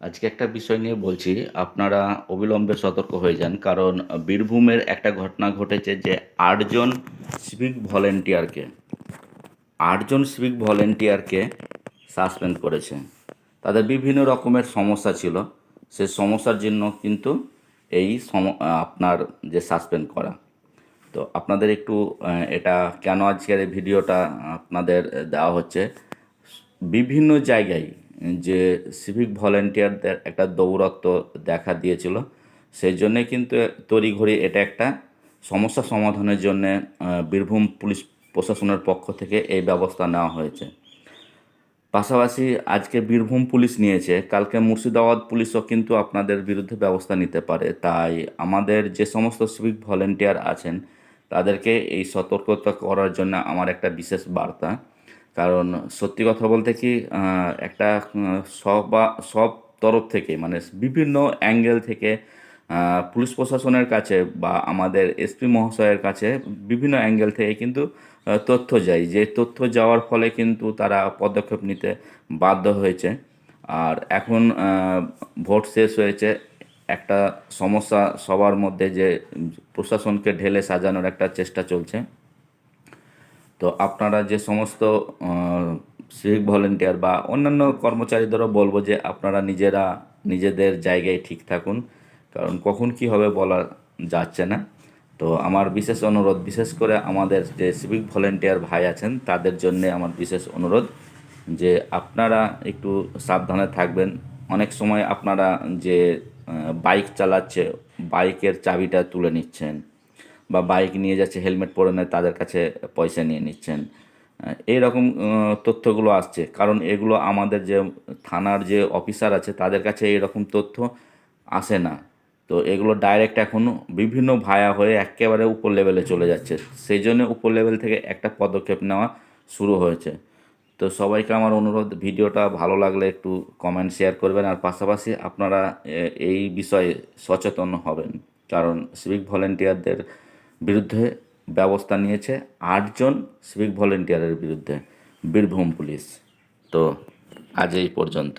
আজকে একটা বিষয় নিয়ে বলছি, আপনারা অবিলম্বে সতর্ক হয়ে যান, কারণ বীরভূমের একটা ঘটনা ঘটেছে যে আটজন সিভিক ভলেন্টিয়ারকে আটজন সিভিক ভলেন্টিয়ারকে সাসপেন্ড করেছে। তাদের বিভিন্ন রকমের সমস্যা ছিল, সে সমস্যার জন্য কিন্তু এই সম, আপনার যে সাসপেন্ড করা। তো আপনাদের একটু এটা কেন আজকের এই ভিডিওটা আপনাদের দেওয়া হচ্ছে? বিভিন্ন জায়গায় যে সিভিক ভলেন্টিয়ারদের একটা দৌরত্ব দেখা দিয়েছিল। সেই জন্যে কিন্তু তড়িঘড়ি এটা একটা সমস্যা সমাধানের জন্যে বীরভূম পুলিশ প্রশাসনের পক্ষ থেকে এই ব্যবস্থা নেওয়া হয়েছে। পাশাপাশি আজকে বীরভূম পুলিশ নিয়েছে, কালকে মুর্শিদাবাদ পুলিশও কিন্তু আপনাদের বিরুদ্ধে ব্যবস্থা নিতে পারে। তাই আমাদের যে সমস্ত সিভিক ভলেন্টিয়ার আছেন, তাদেরকে এই সতর্কতা করার জন্য আমার একটা বিশেষ বার্তা। কারণ সত্যি কথা বলতে কি একটা সব বা, সব তরফ থেকে মানে বিভিন্ন অ্যাঙ্গেল থেকে পুলিশ প্রশাসনের কাছে বা আমাদের এসপি মহাশয়ের কাছে বিভিন্ন অ্যাঙ্গেল থেকে কিন্তু তথ্য যায়। যে তথ্য যাওয়ার ফলে কিন্তু তারা পদক্ষেপ নিতে বাধ্য হয়েছে। আর এখন ভোট শেষ হয়েছে। একটা সমস্যা সবার মধ্যে যে প্রশাসনকে ঢেলে সাজানোর একটা চেষ্টা চলছে। তো আপনারা যে সমস্ত সিভিক ভলেন্টিয়ার বা অন্যান্য কর্মচারীদেরও বলব যে আপনারা নিজেরা নিজেদের জায়গায় ঠিক থাকুন, কারণ কখন কি হবে বলা যাচ্ছে না। তো আমার বিশেষ অনুরোধ, বিশেষ করে আমাদের যে সিভিক ভলেন্টিয়ার ভাই আছেন, তাদের জন্য আমার বিশেষ অনুরোধ যে আপনারা একটু সাবধানে থাকবেন। অনেক সময় আপনারা যে বাইক চালাচ্ছে বাইকের চাবিটা তুলে নিচ্ছেন। বা বাইক নিয়ে যাচ্ছে, হেলমেট পরে নেয়, তাদের কাছে পয়সা নিয়ে নিচ্ছেন। এই রকম তথ্যগুলো আসছে। কারণ এগুলো আমাদের যে থানার যে অফিসার আছে, তাদের কাছে এই রকম তথ্য আসে না। তো এগুলো ডাইরেক্ট এখন বিভিন্ন ভায়া হয়ে একেবারে উপর লেভেলে চলে যাচ্ছে। সেই জন্য উপর লেভেল থেকে একটা পদক্ষেপ নেওয়া শুরু হয়েছে। তো সবাইকে আমার অনুরোধ, ভিডিওটা ভালো লাগলে একটু কমেন্ট শেয়ার করবেন। আর পাশাপাশি আপনারা এই বিষয়ে সচেতন হবেন। কারণ সিভিক ভলেন্টিয়ারদের বিরুদ্ধে ব্যবস্থা নিয়েছে আটজন সিভিক ভলেন্টিয়ারের বিরুদ্ধে বীরভূম পুলিশ। তো আজ এই পর্যন্ত।